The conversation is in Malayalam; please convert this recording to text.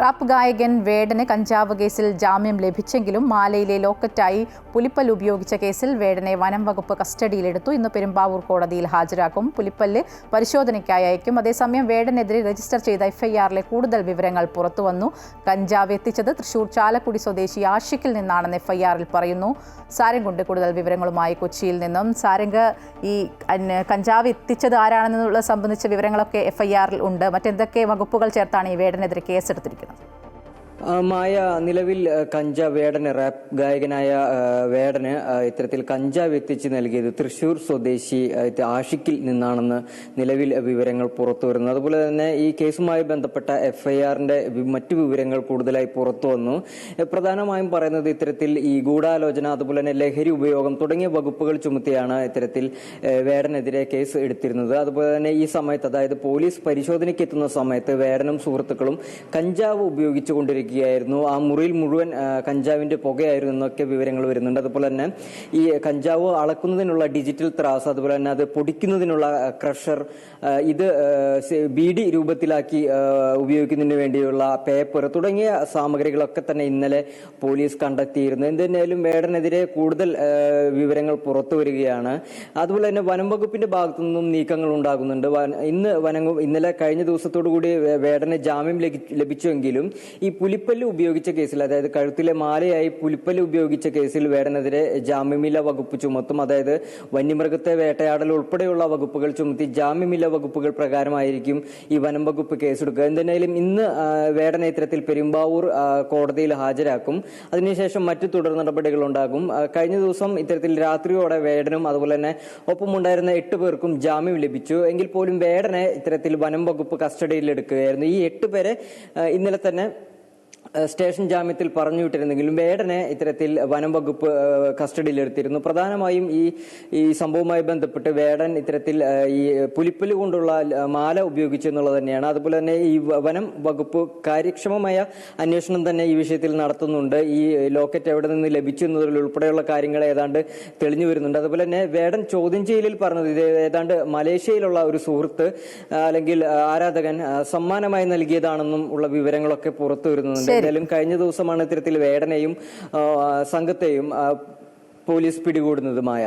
റാപ്പ് ഗായകൻ വേടന് കഞ്ചാവ് കേസിൽ ജാമ്യം ലഭിച്ചെങ്കിലും മാലയിലെ ലോക്കറ്റായി പുലിപ്പല്ല് ഉപയോഗിച്ച കേസിൽ വേടനെ വനം വകുപ്പ് കസ്റ്റഡിയിലെടുത്തു. ഇന്ന് പെരുമ്പാവൂർ കോടതിയിൽ ഹാജരാക്കും. പുലിപ്പല്ല് പരിശോധനയ്ക്കായി അയക്കും. അതേസമയം വേടനെതിരെ രജിസ്റ്റർ ചെയ്ത എഫ്ഐആറിലെ കൂടുതൽ വിവരങ്ങൾ പുറത്തുവന്നു. കഞ്ചാവ് എത്തിച്ചത് തൃശൂർ ചാലക്കുടി സ്വദേശി ആഷിക്കിൽ നിന്നാണെന്ന് എഫ്ഐആറിൽ പറയുന്നു. സാരംഗുണ്ട് കൂടുതൽ വിവരങ്ങളുമായി കൊച്ചിയിൽ നിന്നും. സാരംഗ് ഈ കഞ്ചാവ് എത്തിച്ചത് ആരാണെന്നുള്ളത് സംബന്ധിച്ച വിവരങ്ങളൊക്കെ എഫ്ഐആറിൽ ഉണ്ട്. മറ്റെന്തൊക്കെ വകുപ്പുകൾ ചേർത്താണ് ഈ വേടനെതിരെ കേസെടുത്തിരിക്കുന്നത്? ആ, മായ നിലവിൽ കഞ്ച വേടന് റാപ്പ് ഗായകനായ വേടന് ഇത്തരത്തിൽ കഞ്ചാവ് എത്തിച്ച് നൽകിയത് തൃശൂർ സ്വദേശി ആഷിക്കിൽ നിന്നാണെന്ന് നിലവിൽ വിവരങ്ങൾ പുറത്തു വരുന്നു. അതുപോലെ തന്നെ ഈ കേസുമായി ബന്ധപ്പെട്ട എഫ്ഐആറിന്റെ മറ്റു വിവരങ്ങൾ കൂടുതലായി പുറത്തു വന്നു. പ്രധാനമായും പറയുന്നത് ഇത്തരത്തിൽ ഈ ഗൂഢാലോചന അതുപോലെ തന്നെ ലഹരി ഉപയോഗം തുടങ്ങിയ വകുപ്പുകൾ ചുമത്തിയാണ് ഇത്തരത്തിൽ വേടനെതിരെ കേസ് എടുത്തിരുന്നത്. അതുപോലെ തന്നെ ഈ സമയത്ത് അതായത് പോലീസ് പരിശോധനയ്ക്ക് എത്തുന്ന സമയത്ത് വേടനും സുഹൃത്തുക്കളും കഞ്ചാവ് ഉപയോഗിച്ചുകൊണ്ടിരിക്കുകയായിരുന്നു ആ മുറിയിൽ മുഴുവൻ കഞ്ചാവിന്റെ പുകയായിരുന്നു എന്നൊക്കെ വിവരങ്ങൾ വരുന്നുണ്ട്. അതുപോലെ തന്നെ ഈ കഞ്ചാവ് അളക്കുന്നതിനുള്ള ഡിജിറ്റൽ ത്രാസ് അതുപോലെ തന്നെ അത് പൊടിക്കുന്നതിനുള്ള ക്രഷർ ഇത് ബി ഡി രൂപത്തിലാക്കി ഉപയോഗിക്കുന്നതിന് വേണ്ടിയുള്ള പേപ്പർ തുടങ്ങിയ സാമഗ്രികളൊക്കെ തന്നെ ഇന്നലെ പോലീസ് കണ്ടെത്തിയിരുന്നു. എന്തിനായാലും വേടനെതിരെ കൂടുതൽ വിവരങ്ങൾ പുറത്തു വരികയാണ്. അതുപോലെ തന്നെ വനം വകുപ്പിന്റെ ഭാഗത്തു നിന്നും നീക്കങ്ങൾ ഉണ്ടാകുന്നുണ്ട്. ഇന്ന് വനം ഇന്നലെ കഴിഞ്ഞ ദിവസത്തോടു കൂടി വേടനെ ജാമ്യം ലഭി- ലഭിച്ചുവെങ്കിലും ഈ പുലിപ്പല്ല് ഉപയോഗിച്ച കേസിൽ അതായത് കഴുത്തിലെ മാലയായി പുലിപ്പല്ല് ഉപയോഗിച്ച കേസിൽ വേടനെതിരെ ജാമ്യമില്ല വകുപ്പ് ചുമത്തും. അതായത് വന്യമൃഗത്തെ വേട്ടയാടൽ ഉൾപ്പെടെയുള്ള വകുപ്പുകൾ ചുമത്തി ജാമ്യമില്ല വകുപ്പുകൾ പ്രകാരമായിരിക്കും ഈ വനം വകുപ്പ് കേസെടുക്കുക. എന്തായാലും ഇന്ന് വേടനെ ഇത്തരത്തിൽ പെരുമ്പാവൂർ കോടതിയിൽ ഹാജരാക്കും. അതിനുശേഷം മറ്റു തുടർ നടപടികൾ ഉണ്ടാകും. കഴിഞ്ഞ ദിവസം ഇത്തരത്തിൽ രാത്രിയോടെ വേടനും അതുപോലെ തന്നെ ഒപ്പമുണ്ടായിരുന്ന എട്ട് പേർക്കും ജാമ്യം ലഭിച്ചു. എങ്കിൽ പോലും വേടനെ ഇത്തരത്തിൽ വനം വകുപ്പ് കസ്റ്റഡിയിൽ എടുക്കുകയായിരുന്നു ഈ എട്ട് പേരെ ഇന്നലെ തന്നെ സ്റ്റേഷൻ ജാമ്യത്തിൽ പറഞ്ഞു വിട്ടിരുന്നെങ്കിലും വേടനെ ഇത്തരത്തിൽ വനം വകുപ്പ് കസ്റ്റഡിയിലെടുത്തിരുന്നു. പ്രധാനമായും ഈ ഈ സംഭവവുമായി ബന്ധപ്പെട്ട് വേടൻ ഇത്തരത്തിൽ ഈ പുലിപ്പൽ കൊണ്ടുള്ള മാല ഉപയോഗിച്ചു എന്നുള്ളത് തന്നെയാണ്. അതുപോലെ തന്നെ ഈ വനം വകുപ്പ് കാര്യക്ഷമമായ അന്വേഷണം തന്നെ ഈ വിഷയത്തിൽ നടത്തുന്നുണ്ട്. ഈ ലോക്കറ്റ് എവിടെ നിന്ന് ലഭിച്ചു എന്നതിൽ ഉൾപ്പെടെയുള്ള കാര്യങ്ങൾ ഏതാണ്ട് തെളിഞ്ഞു വരുന്നുണ്ട്. അതുപോലെ തന്നെ വേടൻ ചോദ്യം ചെയ്യലിൽ പറഞ്ഞത് ഇത് ഏതാണ്ട് മലേഷ്യയിലുള്ള ഒരു സുഹൃത്ത് അല്ലെങ്കിൽ ആരാധകൻ സമ്മാനമായി നൽകിയതാണെന്നും ഉള്ള വിവരങ്ങളൊക്കെ പുറത്തു വരുന്നുണ്ട്. എന്തായാലും കഴിഞ്ഞ ദിവസമാണ് ഇത്തരത്തിൽ വേടനെയും സംഘത്തെയും പോലീസ് പിടികൂടുന്നത് മായ